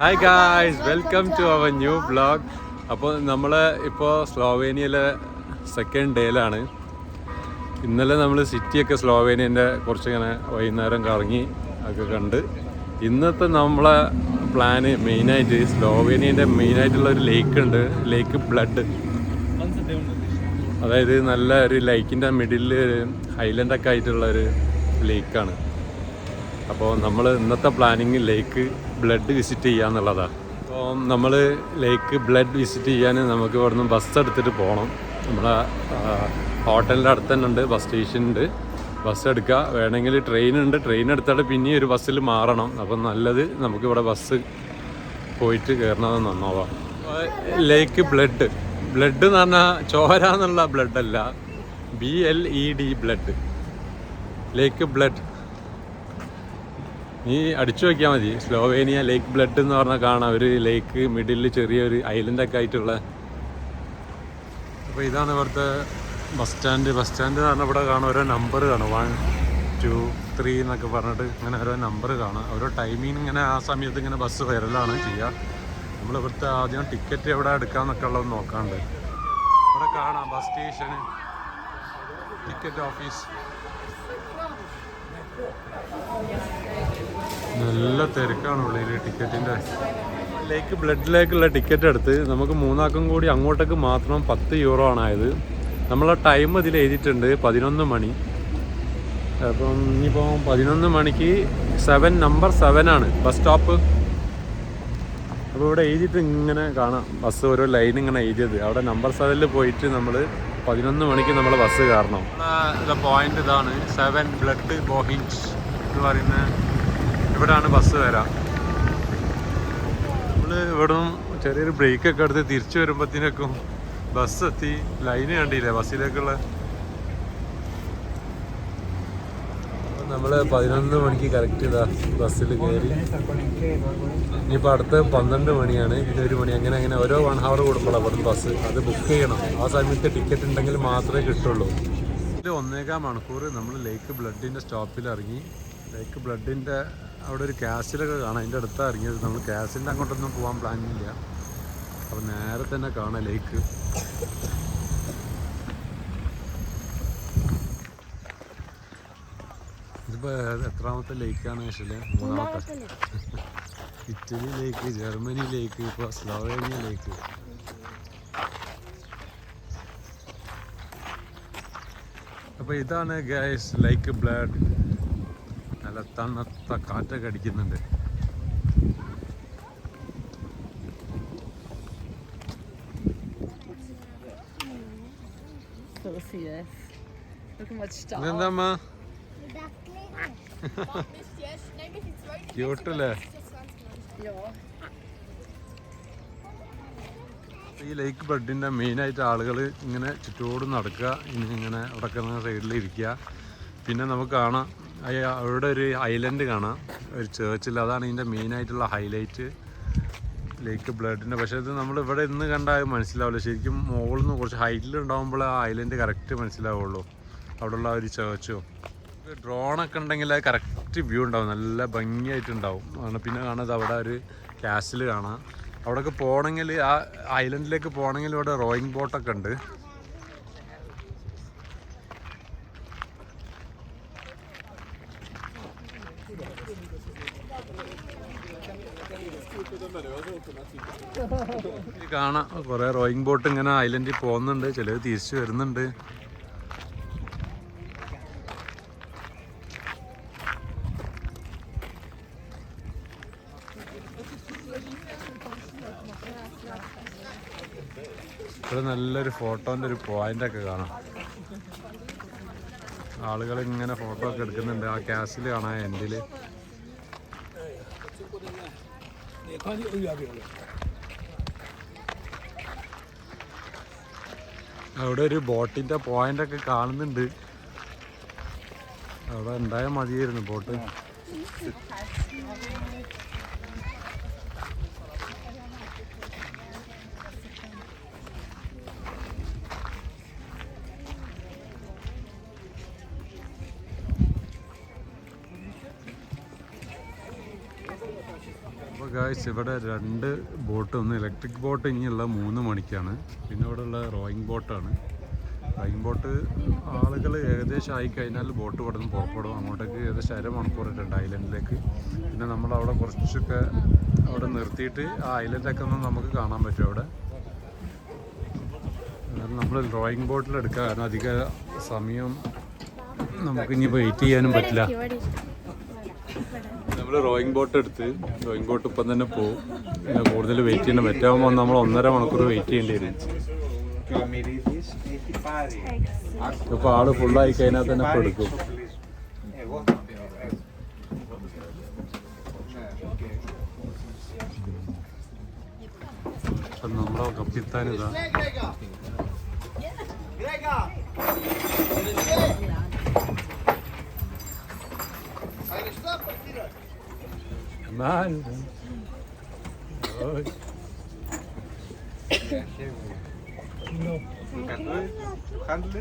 Hi guys welcome to our new blog അപ്പോൾ നമ്മൾ ഇപ്പോൾ സ്ലോവേനിയയിലെ സെക്കൻഡ് ഡേയിലാണ് ഇന്നലെ നമ്മൾ സിറ്റിയൊക്കെ സ്ലോവേനിയന്റെ കുറച്ചിങ്ങനെ വൈകുന്നേരം കറങ്ങി ഒക്കെ കണ്ട്. ഇന്നത്തെ നമ്മളെ പ്ലാന് മെയിനായിട്ട് സ്ലോവേനിയന്റെ മെയിനായിട്ടുള്ള ഒരു ലേക്ക് ഉണ്ട്. ലേക്ക് ബ്ലഡ് അതായത് നല്ല ഒരു ലൈക്കിന്റെ മിഡിലിൽ ഹൈലൻഡൊക്കെ ആയിട്ടുള്ള ഒരു ലേക്കാണ് അപ്പോൾ നമ്മൾ ഇന്നത്തെ പ്ലാനിങ് ലേക്ക് ബ്ലഡ് വിസിറ്റ് ചെയ്യാന്നുള്ളതാണ് അപ്പോൾ നമ്മൾ ലേക്ക് ബ്ലഡ് വിസിറ്റ് ചെയ്യാൻ നമുക്ക് ഇവിടുന്ന് ബസ് എടുത്തിട്ട് പോകണം നമ്മളെ ഹോട്ടലിന്റെ അടുത്ത് തന്നെ ഉണ്ട് ബസ് സ്റ്റേഷൻ ഉണ്ട്. ബസ് എടുക്കുക വേണമെങ്കിൽ ട്രെയിൻ ഉണ്ട്. ട്രെയിൻ എടുത്തിട്ട് പിന്നെ ഒരു ബസ്സിൽ മാറണം. അപ്പം നല്ലത് നമുക്കിവിടെ ബസ് പോയിട്ട് കയറണത് നന്നാവാം. ലേക്ക് ബ്ലഡ് ബ്ലഡ് എന്ന് പറഞ്ഞാൽ ചോര എന്നുള്ള അല്ല. B L E D Bled lake Bled നീ അടിച്ചു നോക്കിയാൽ മതി. സ്ലോവേനിയ ലേക്ക് ബ്ലഡ് എന്ന് പറഞ്ഞാൽ കാണാം. ഒരു ലേക്ക് മിഡിലിൽ ചെറിയൊരു ഐലൻഡൊക്കെ ആയിട്ടുള്ള. അപ്പോൾ ഇതാണ് ഇവിടുത്തെ ബസ് സ്റ്റാൻഡ് ബസ് സ്റ്റാൻഡ് പറഞ്ഞാൽ ഇവിടെ കാണാം ഓരോ നമ്പർ കാണാം. വൺ ടു ത്രീ എന്നൊക്കെ പറഞ്ഞിട്ട് ഇങ്ങനെ ഓരോ നമ്പർ കാണാം. ഓരോ ടൈമിങ് ഇങ്ങനെ ആ സമയത്ത് ഇങ്ങനെ ബസ് വരലാണ് ചെയ്യുക നമ്മൾ ഇവിടുത്തെ ആദ്യം ടിക്കറ്റ് എവിടെ എടുക്കാമെന്നൊക്കെ ഉള്ളത് നോക്കാണ്ട്. ഇവിടെ കാണാം ബസ് സ്റ്റേഷന് ടിക്കറ്റ് ഓഫീസ് നല്ല തിരക്കാണ് ഉള്ളിൽ ടിക്കറ്റിന്റെ. ലേക്ക് ബ്ലഡിലേക്കുള്ള ടിക്കറ്റ് എടുത്ത് നമുക്ക് മൂന്നാക്കം കൂടി അങ്ങോട്ടേക്ക് മാത്രം പത്ത് യൂറോ ആണ് നമ്മളെ ടൈം ഇതിൽ എഴുതിയിട്ടുണ്ട് പതിനൊന്ന് മണി. അപ്പം ഇനിയിപ്പോൾ പതിനൊന്ന് മണിക്ക് സെവൻ നമ്പർ സെവൻ ആണ്. ബസ് സ്റ്റോപ്പ് അപ്പോൾ ഇവിടെ എഴുതിയിട്ട് ഇങ്ങനെ കാണാം. ബസ് ഓരോ ലൈൻ ഇങ്ങനെ എഴുതിയത്. അവിടെ നമ്പർ സെവനിൽ പോയിട്ട് നമ്മൾ പതിനൊന്ന് മണിക്ക് നമ്മൾ ബസ് കയറണം. പോയിന്റ് ഇതാണ് സെവൻ ബ്ലഡ് ബോഹിൻസ് എന്ന് പറയുന്ന ഇവിടാണ് ബസ് വരാം. നമ്മൾ ഇവിടെ ചെറിയൊരു ബ്രേക്കൊക്കെ എടുത്ത് തിരിച്ചു വരുമ്പോഴത്തേക്കും ബസ് എത്തി. ലൈന് കണ്ടില്ലേ ബസ്സിലേക്കുള്ള? നമ്മൾ പതിനൊന്ന് മണിക്ക് കറക്റ്റ് ഇതാ ബസ്സിൽ കയറി ഇനിയിപ്പോൾ അടുത്ത് പന്ത്രണ്ട് മണിയാണ്. പിന്നെ ഒരു മണി. അങ്ങനെ അങ്ങനെ ഓരോ വൺ ഹവർ കൂടുമ്പോൾ ഇവിടുന്ന് ബസ് അത് ബുക്ക് ചെയ്യണം. ആ സമയത്ത് ടിക്കറ്റ് ഉണ്ടെങ്കിൽ മാത്രമേ കിട്ടുള്ളൂ. ഇതിൽ ഒന്നേകാൽ മണിക്കൂർ നമ്മൾ ലേക്ക് ബ്ലഡിന്റെ സ്റ്റോപ്പിൽ ഇറങ്ങി. ലേക്ക് ബ്ലഡിന്റെ അവിടെ ഒരു ക്യാസിലൊക്കെ കാണാം. അതിന്റെ അടുത്താണ് ഇറങ്ങിയത്. നമ്മൾ ക്യാസിന്റെ അങ്ങോട്ടൊന്നും പോകാൻ പ്ലാൻ ഇല്ല. അപ്പോൾ നേരെ തന്നെ കാണാം ലേക്ക് ഇതിപ്പോൾ എത്രാമത്തെ ലേക്കാണ് വെച്ചാൽ മൂന്നാമത്തെ. ഇറ്റലി ലേക്ക് ജർമ്മനി ലേക്ക് ഇപ്പോൾ സ്ലോവേനിയ ലേക്ക് അപ്പോൾ ഇതാണ് ഗ്യാസ് ലൈക്ക് ബ്ലഡ് തണുത്ത കാറ്റൊക്കെ അടിക്കുന്നുണ്ട്. ക്യൂട്ടല്ലേ. ഈ ലേക്ക് ബ്ലഡിന്റെ മെയിനായിട്ട് ആളുകൾ ഇങ്ങനെ ചുറ്റോടും നടക്കുക ഇനി ഇങ്ങനെ അവിടെ കിടന്ന സൈഡിൽ ഇരിക്കുക പിന്നെ നമുക്ക് കാണാം അവിടെ ഒരു ഐലൻഡ് കാണാം. ഒരു ചേർച്ചിൽ അതാണ് ഇതിന്റെ മെയിനായിട്ടുള്ള ഹൈലൈറ്റ് ലേക്ക് ബ്ലഡിന്റെ പക്ഷേ ഇത് നമ്മൾ ഇവിടെ ഇന്ന് കണ്ടാൽ മനസ്സിലാവില്ല. ശരിക്കും മുകളിൽ നിന്ന് കുറച്ച് ഹൈറ്റിൽ ഉണ്ടാകുമ്പോൾ ആ ഐലൻഡ് കറക്റ്റ് മനസ്സിലാവുള്ളൂ. അവിടെയുള്ള ഒരു ചേർച്ചും ഡ്രോണൊക്കെ ഉണ്ടെങ്കിൽ അത് കറക്റ്റ് വ്യൂ ഉണ്ടാവും. നല്ല ഭംഗിയായിട്ടുണ്ടാവും. ആണ് പിന്നെ കാണാതെ അവിടെ ഒരു കാസിൽ കാണാം. അവിടെയൊക്കെ പോകണമെങ്കിൽ ആ ഐലൻഡിലേക്ക് പോകണമെങ്കിൽ ഇവിടെ റോയിങ് ബോട്ടൊക്കെ ഉണ്ട്. കാണാം. കുറേ റോയിങ് ബോട്ട് ഇങ്ങനെ ഐലൻഡിൽ പോകുന്നുണ്ട്. ചിലത് തിരിച്ചു വരുന്നുണ്ട്. ഇവിടെ നല്ലൊരു ഫോട്ടോന്റെ ഒരു പോയിന്റ് ഒക്കെ കാണാം. ആളുകൾ ഇങ്ങനെ ഫോട്ടോ ഒക്കെ എടുക്കുന്നുണ്ട്. ആ ക്യാഷിൽ കാണാൻ എൻഡിൽ അവിടെ ഒരു ബോട്ടിന്റെ പോയിന്റ് ഒക്കെ കാണുന്നുണ്ട്. അവിടെ ഉണ്ടായാൽ മതിയായിരുന്നു ബോട്ട് ഗായ്സ് ഇവിടെ രണ്ട് ബോട്ട് ഒന്ന് ഇലക്ട്രിക് ബോട്ട് ഇനിയുള്ള മൂന്ന് മണിക്കാണ്. പിന്നെ ഇവിടെ ഉള്ള റോയിങ് ബോട്ടാണ് റോയിങ് ബോട്ട് ആളുകൾ ഏകദേശം ആയിക്കഴിഞ്ഞാൽ ബോട്ട് ഇവിടെ നിന്ന് പുറപ്പെടും. അങ്ങോട്ടേക്ക് ഏകദേശം അരമണിക്കൂറിട്ടുണ്ട് ഐലൻഡിലേക്ക് പിന്നെ നമ്മൾ അവിടെ കുറച്ചൊക്കെ അവിടെ നിർത്തിയിട്ട് ആ ഐലൻഡൊക്കെ ഒന്ന് നമുക്ക് കാണാൻ പറ്റും അവിടെ. നമ്മൾ ഡ്രോയിങ് ബോട്ടിൽ എടുക്കുക കാരണം അധിക സമയം നമുക്ക് ഇനി വെയിറ്റ് ചെയ്യാനും പറ്റില്ല. നമ്മൾ റോയിങ് ബോട്ട് എടുത്ത് റോയിങ് ബോട്ട് ഇപ്പം തന്നെ പോകും പിന്നെ കൂടുതൽ വെയിറ്റ് ചെയ്യണം പറ്റാകുമ്പോൾ നമ്മൾ ഒന്നര മണിക്കൂർ വെയിറ്റ് ചെയ്യേണ്ടി വരും. ഇപ്പൊ ആൾ ഫുള്ളായി കഴിഞ്ഞാൽ തന്നെ ഇപ്പൊ എടുക്കും. ഇപ്പൊ നമ്മളെ കപ്പിത്താൻ ഇതാ. Man. Oj. നമുക്ക്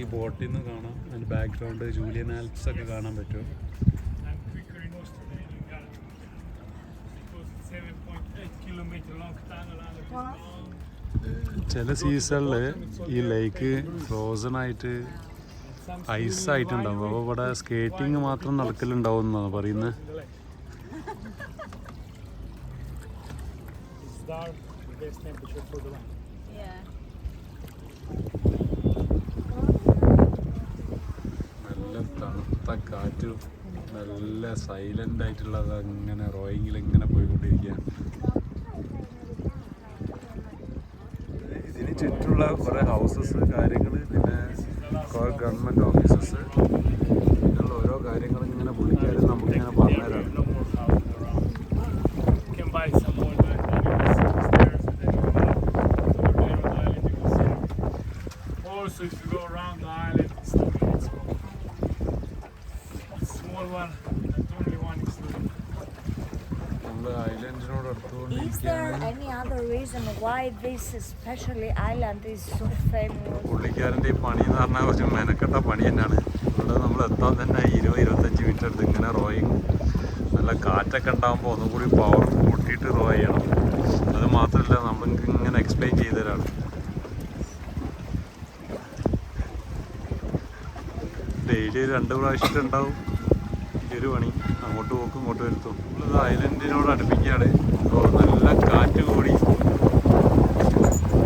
ഈ ബോട്ടിൽ നിന്ന് കാണാം. അതിന്റെ ബാക്ക്ഗ്രൗണ്ട് ജൂലിയൻ ആൽപ്സ് ഒക്കെ കാണാൻ പറ്റും. ചില സീസണിൽ ഈ ലേക്ക് ഫ്രോസൺ ആയിട്ട് ഐസ് ആയിട്ടുണ്ടാവും. അപ്പോൾ ഇവിടെ സ്കേറ്റിംഗ് മാത്രം നടക്കലുണ്ടാവും എന്നാണ് പറയുന്നത്. നല്ല തണുത്ത കാറ്റും നല്ല സൈലന്റ് ആയിട്ടുള്ളത് അങ്ങനെ റോയിങ്ങിൽ ഇങ്ങനെ പോയിക്കൊണ്ടിരിക്കുകയാണ്. ഇതിന് ചുറ്റുമുള്ള കുറേ ഹൗസസ് കാര്യങ്ങൾ പിന്നെ കുറേ ഗവൺമെന്റ് ഓഫീസസ് ഇങ്ങനെയുള്ള ഓരോ കാര്യങ്ങളും ഇങ്ങനെ പുള്ളിക്കാർ നമുക്കിങ്ങനെ പറഞ്ഞുതരാണ് reason why this especially island is so famous? പുള്ളിക്കാരന്റെ ഈ പണി എന്ന് പറഞ്ഞാൽ കുറച്ച് മെനക്കെട്ട പണി തന്നെയാണ്. ഇവിടെ നമ്മൾ എത്താൻ തന്നെ ഇരുപത് ഇരുപത്തഞ്ച് മിനിറ്റ് എടുത്ത് ഇങ്ങനെ റോയിങ് നല്ല കാറ്റൊക്കെ ഉണ്ടാകുമ്പോൾ ഒന്നും കൂടി പവർ കൂട്ടിയിട്ട് റോ ചെയ്യണം. അത് മാത്രമല്ല നമുക്ക് ഇങ്ങനെ എക്സ്പ്ലെയിൻ ചെയ്തു തരാണ്. ഡെയിലി രണ്ട് പ്രാവശ്യം ഉണ്ടാവും. ഈ ഒരു പണി അങ്ങോട്ട് പോക്കും ഇങ്ങോട്ട് വരുത്തും. നമ്മളിത് ഐലൻഡിനോട് അടുപ്പിക്കുകയാണ് അപ്പോൾ നല്ല കാറ്റ് കൂടി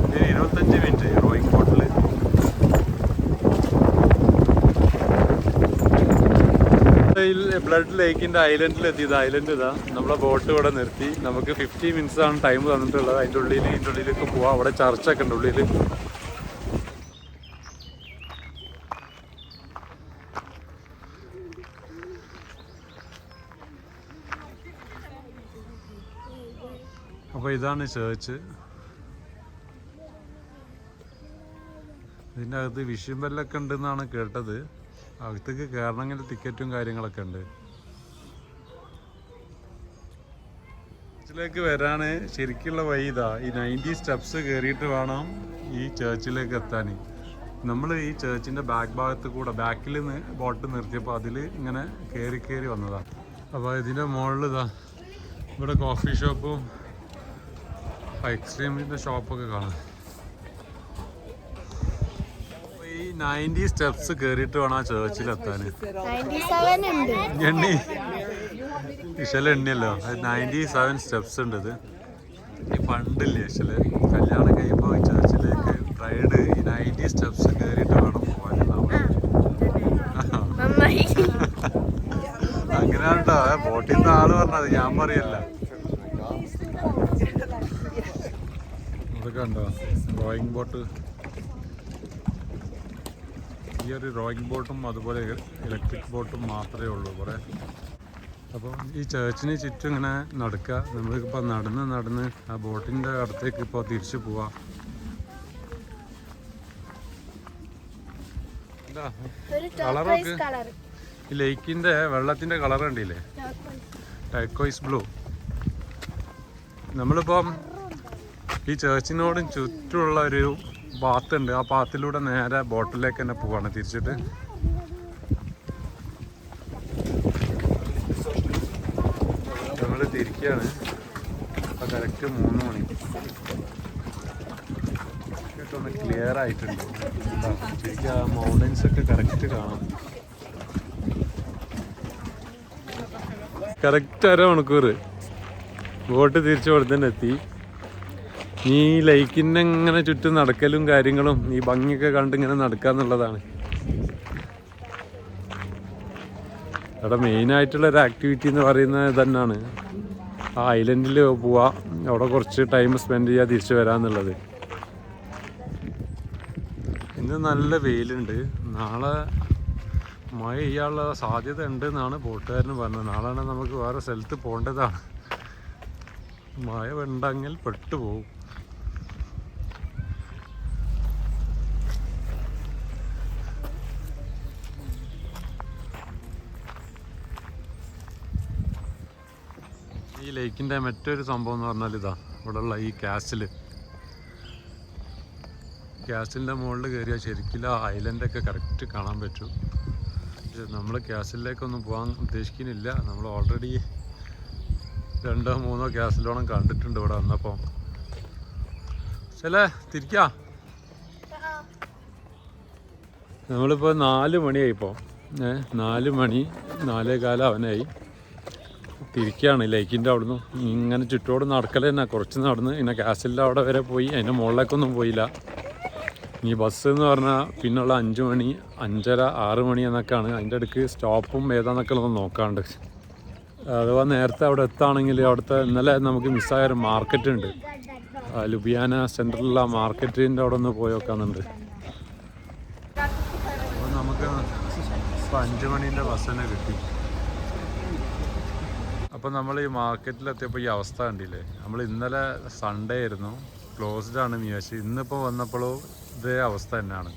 ഒരു ഇരുപത്തഞ്ച് മിനിറ്റ് റോയിങ് ബോട്ടിൽ ബ്ലഡ് ലേക്കിന്റെ ഐലൻഡിൽ എത്തിയത് ഐലൻഡ് ഇതാ നമ്മളെ ബോട്ട് ഇവിടെ നിർത്തി. നമുക്ക് ഫിഫ്റ്റി മിനിറ്റ്സ് ആണ് ടൈം തന്നിട്ടുള്ളത്. അതിന്റെ ഉള്ളിൽ ഇതിന്റെ ഉള്ളിലേക്ക് പോവാം. അവിടെ ചർച്ചൊക്കെ ഉണ്ട് ഉള്ളിൽ അപ്പോൾ ഇതാണ് ചേർച്ച് ഇതിന്റെ അകത്ത് വിഷയം ബെല്ലൊക്കെ ഉണ്ടെന്നാണ് കേട്ടത്. അകത്തേക്ക് കയറണമെങ്കിൽ ടിക്കറ്റും കാര്യങ്ങളൊക്കെ ഉണ്ട്. ചർച്ചിലേക്ക് വരാന് ശരിക്കുള്ള വഴി ഇതാ. ഈ നയന്റി സ്റ്റെപ്സ് കയറിയിട്ട് വേണം ഈ ചേർച്ചിലേക്ക് എത്താൻ. നമ്മൾ ഈ ചേർച്ചിന്റെ ബാക്ക് ഭാഗത്ത് കൂടെ ബാക്കിൽ ബോട്ട് നിർത്തിയപ്പോൾ അതിൽ ഇങ്ങനെ കയറി കയറി വന്നതാണ് അപ്പോൾ ഇതിന്റെ മുകളിൽ ഇതാ. ഇവിടെ കോഫി ഷോപ്പും ഐസ്ക്രീമിന്റെ ഷോപ്പൊക്കെ കാണാം. നയന്റി സ്റ്റെപ്സ് കയറിയിട്ട് വേണം ആ ചേർച്ചിലെത്താൻ എണ്ണി. ഇശല എണ്ണിയല്ലോ. അത് നയന്റി സെവൻ സ്റ്റെപ്സ് ഉണ്ട് ഇത്. ഈ പണ്ടില്ലേ ഇശൽ കല്യാണം കഴിയുമ്പോൾ ഈ ചേർച്ചിലേക്ക് ബ്രൈഡ് ഈ നയന്റി സ്റ്റെപ്സ് കയറിയിട്ട് വേണം പോകാൻ അങ്ങനെയാണ് കേട്ടോ ബോട്ടിൽ നിന്ന് ആൾ പറഞ്ഞത് ഞാൻ പറയല്ല. അതൊക്കെ ഉണ്ടോ ഡ്രോയിങ് ബോട്ട് ഈ ഒരു റോയിങ് ബോട്ടും അതുപോലെ ഇലക്ട്രിക് ബോട്ടും മാത്രമേ ഉള്ളൂ കുറേ. അപ്പോൾ ഈ ചേർച്ചിന് ചുറ്റും ഇങ്ങനെ നടക്കുക. നമ്മളിപ്പോൾ നടന്ന് നടന്ന് ആ ബോട്ടിന്റെ അടുത്തേക്ക് ഇപ്പോൾ തിരിച്ചു പോവാം. കളറൊക്കെ ഈ ലേക്കിന്റെ വെള്ളത്തിന്റെ കളർ കണ്ടില്ലേ? ടൈക്കോയിസ് ബ്ലൂ നമ്മളിപ്പം ഈ ചേർച്ചിനോടും ചുറ്റുമുള്ള ഒരു പാത്തുണ്ട് ആ പാത്തിലൂടെ നേരെ ബോട്ടിലേക്ക് തന്നെ പോവാണ് തിരിച്ചിട്ട്. ഞങ്ങൾ തിരിക്കുകയാണ് അപ്പം കറക്റ്റ് മൂന്ന് മണി. ഒന്ന് ക്ലിയർ ആയിട്ടുണ്ട്. ശരിക്കും ആ മൗണ്ടൻസ് ഒക്കെ കറക്റ്റ് കാണാം. കറക്റ്റ് അരമണിക്കൂർ ബോട്ട് തിരിച്ചു അവിടെ തന്നെ എത്തി. ഈ ലൈക്കിന്റെ ഇങ്ങനെ ചുറ്റും നടക്കലും കാര്യങ്ങളും ഈ ഭംഗിയൊക്കെ കണ്ട് ഇങ്ങനെ നടക്കുക എന്നുള്ളതാണ്. അവിടെ മെയിനായിട്ടുള്ള ഒരു ആക്ടിവിറ്റി എന്ന് പറയുന്നത് തന്നെയാണ് ആ ഐലൻഡിൽ പോവാ. അവിടെ കുറച്ച് ടൈം സ്പെൻഡ് ചെയ്യുക തിരിച്ചു വരാമെന്നുള്ളത് ഇന്ന് നല്ല വെയിലുണ്ട്. നാളെ മഴ ചെയ്യാനുള്ള സാധ്യത ഉണ്ട് എന്നാണ് ബോട്ടുകാരന് പറഞ്ഞത്. നാളെ നമുക്ക് വേറെ സ്ഥലത്ത് പോകേണ്ടതാണ്. മഴ ഉണ്ടെങ്കിൽ പെട്ടുപോകും ഈ ലേക്കിന്റെ മറ്റൊരു സംഭവം എന്ന് പറഞ്ഞാൽ ഇതാ ഇവിടെയുള്ള ഈ കാസിൽ ക്യാസിലിന്റെ മുകളിൽ കയറിയാൽ ശരിക്കും ആ ഐലൻഡൊക്കെ കറക്റ്റ് കാണാൻ പറ്റും. പക്ഷെ നമ്മൾ ക്യാസിലേക്കൊന്നും പോകാൻ ഉദ്ദേശിക്കുന്നില്ല. നമ്മൾ ഓൾറെഡി രണ്ടോ മൂന്നോ ക്യാസിലോളം കണ്ടിട്ടുണ്ട് ഇവിടെ വന്നപ്പോൾ ചില തിരിക്കാ? നമ്മളിപ്പോൾ നാല് മണിയായി ഇപ്പോൾ ഏ നാല് മണി നാലേ കാലം അവനായി തിരിക്കുകയാണ് ലൈക്കിന്റെ അവിടുന്ന് ഇങ്ങനെ ചുറ്റോട് നടക്കൽ തന്നെ. കുറച്ച് നടന്ന് പിന്നെ കാസിലിന്റെ അവിടെ വരെ പോയി. അതിന്റെ മുകളിലേക്കൊന്നും പോയില്ല. ഈ ബസ് എന്ന് പറഞ്ഞാൽ പിന്നുള്ള അഞ്ച് മണി അഞ്ചര ആറ് മണി എന്നൊക്കെയാണ്. അതിന്റെ ഇടയ്ക്ക് സ്റ്റോപ്പും ഏതാന്നൊക്കെ ഒന്ന് നോക്കാണ്ട്. അഥവാ നേരത്തെ അവിടെ എത്താണെങ്കിൽ അവിടുത്തെ ഇന്നലെ നമുക്ക് മിസ്സായ ഒരു മാർക്കറ്റ് ഉണ്ട്. ലുബിയാന സെന്ററിലുള്ള മാർക്കറ്റിന്റെ അവിടെ ഒന്ന് പോയി നോക്കാന്നുണ്ട്. അപ്പോൾ നമുക്ക് ഇപ്പോൾ അഞ്ച് മണീന്റെ ബസ് തന്നെ കിട്ടി. അപ്പോൾ നമ്മൾ ഈ മാർക്കറ്റിലെത്തിയപ്പോൾ ഈ അവസ്ഥ കണ്ടില്ലേ? നമ്മൾ ഇന്നലെ സൺഡേ ആയിരുന്നു. ക്ലോസ്ഡ് ആണ് വിചാരിച്ചു ഇന്നിപ്പോൾ വന്നപ്പോഴോ ഇതേ അവസ്ഥ തന്നെയാണ്.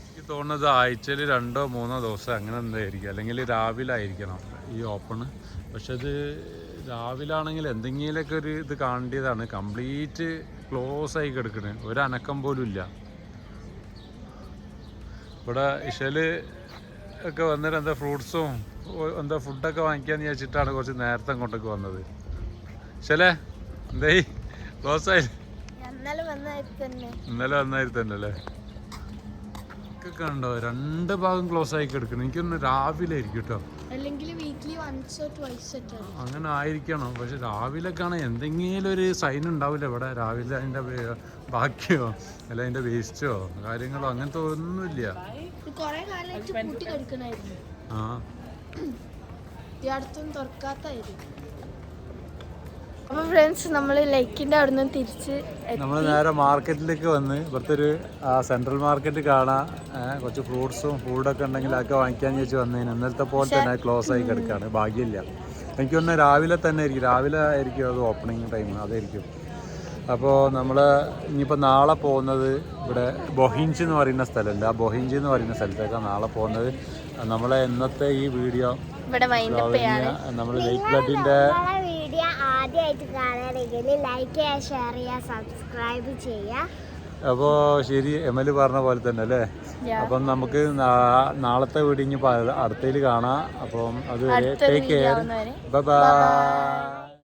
എനിക്ക് തോന്നുന്നത് ആഴ്ചയിൽ രണ്ടോ മൂന്നോ ദിവസം അങ്ങനെ എന്തായിരിക്കും അല്ലെങ്കിൽ രാവിലെ ആയിരിക്കണം ഈ ഓപ്പണ് പക്ഷെ അത് രാവിലെ ആണെങ്കിൽ എന്തെങ്കിലുമൊക്കെ ഒരു ഇത് കാണേണ്ടതാണ്. കംപ്ലീറ്റ് ക്ലോസ് ആയി കിടക്കുന്നത് ഒരനക്കം പോലും ഇല്ല. ഇവിടെ ഇഷൽ ഒക്കെ വന്നിട്ട് എന്താ ഫ്രൂട്ട്സും എന്താ ഫുഡൊക്കെ വാങ്ങിക്കാന്ന് വിചാരിച്ചിട്ടാണ് കുറച്ച് നേരത്തെ അങ്ങോട്ടേക്ക് വന്നത്. ശലേ എന്തേ ക്ലോസ് ആയി ഇന്നലെ വന്നായിരുന്നു തന്നെ അല്ലേ? ഒക്കെ കണ്ടോ രണ്ട് ഭാഗം ക്ലോസ് ആയി കിടക്കണം എനിക്കൊന്ന് രാവിലെ ആയിരിക്കും കേട്ടോ. അങ്ങനെ ആയിരിക്കണം. പക്ഷെ രാവിലെ കാണാൻ എന്തെങ്കിലും ഒരു സൈൻ ഉണ്ടാവില്ല ഇവിടെ. രാവിലെ അതിന്റെ വേ- ബാക്കിയോ അല്ല അതിന്റെ വേസ്റ്റോ കാര്യങ്ങളോ അങ്ങനത്തെ ഒന്നുമില്ല. കുറെ കാലമായിട്ട് കൂട്ടി കിടക്കണായിരുന്നു. ആ. ഈ അടുത്തൊന്നും തുറക്കാത്തായിരുന്നു. അപ്പൊ ഫ്രണ്ട്സ് നമ്മൾ ലൈക്കിന്റെ അവിടെ നിന്ന് തിരിച്ച് നമ്മൾ നേരെ മാർക്കറ്റിലേക്ക് വന്ന് ഇവിടുത്തെ ഒരു സെൻട്രൽ മാർക്കറ്റ് കാണാം. കുറച്ച് ഫ്രൂട്ട്സും ഫുഡൊക്കെ ഉണ്ടെങ്കിൽ അതൊക്കെ വാങ്ങിക്കാൻ ചോദിച്ചു വന്നതിന് ഇന്നലത്തെ പോലെ തന്നെ ക്ലോസ് ആയി കിടക്കാണ്. ഭാഗ്യമില്ല. എനിക്ക് തോന്നുന്നു രാവിലെ തന്നെ ആയിരിക്കും. രാവിലെ ആയിരിക്കും അത് ഓപ്പണിങ് ടൈം അതായിരിക്കും. അപ്പോൾ നമ്മൾ ഇനിയിപ്പോൾ നാളെ പോകുന്നത് ഇവിടെ ബൊഹിഞ്ച് എന്ന് പറയുന്ന സ്ഥലമുണ്ട്. ആ ബൊഹിഞ്ച് എന്ന് പറയുന്ന സ്ഥലത്തേക്കാണ് നാളെ പോകുന്നത്. നമ്മളെ ഇന്നത്തെ ഈ വീഡിയോ നമ്മൾ ലേക്ക് ബ്ലഡിന്റെ വീഡിയോ ആദ്യമായിട്ട് കാണുകയാണെങ്കിൽ ലൈക്ക് ചെയ്യുക ഷെയർ ചെയ്യുക സബ്സ്ക്രൈബ് ചെയ്യുക. അപ്പോൾ ശരി എം എൽ പറഞ്ഞ പോലെ തന്നെ അല്ലേ? അപ്പം നമുക്ക് നാളത്തെ വീഡിയോ ഇനി അടുത്തതിൽ കാണാം. അപ്പം അത് ടേക്ക് കെയർ. Bye bye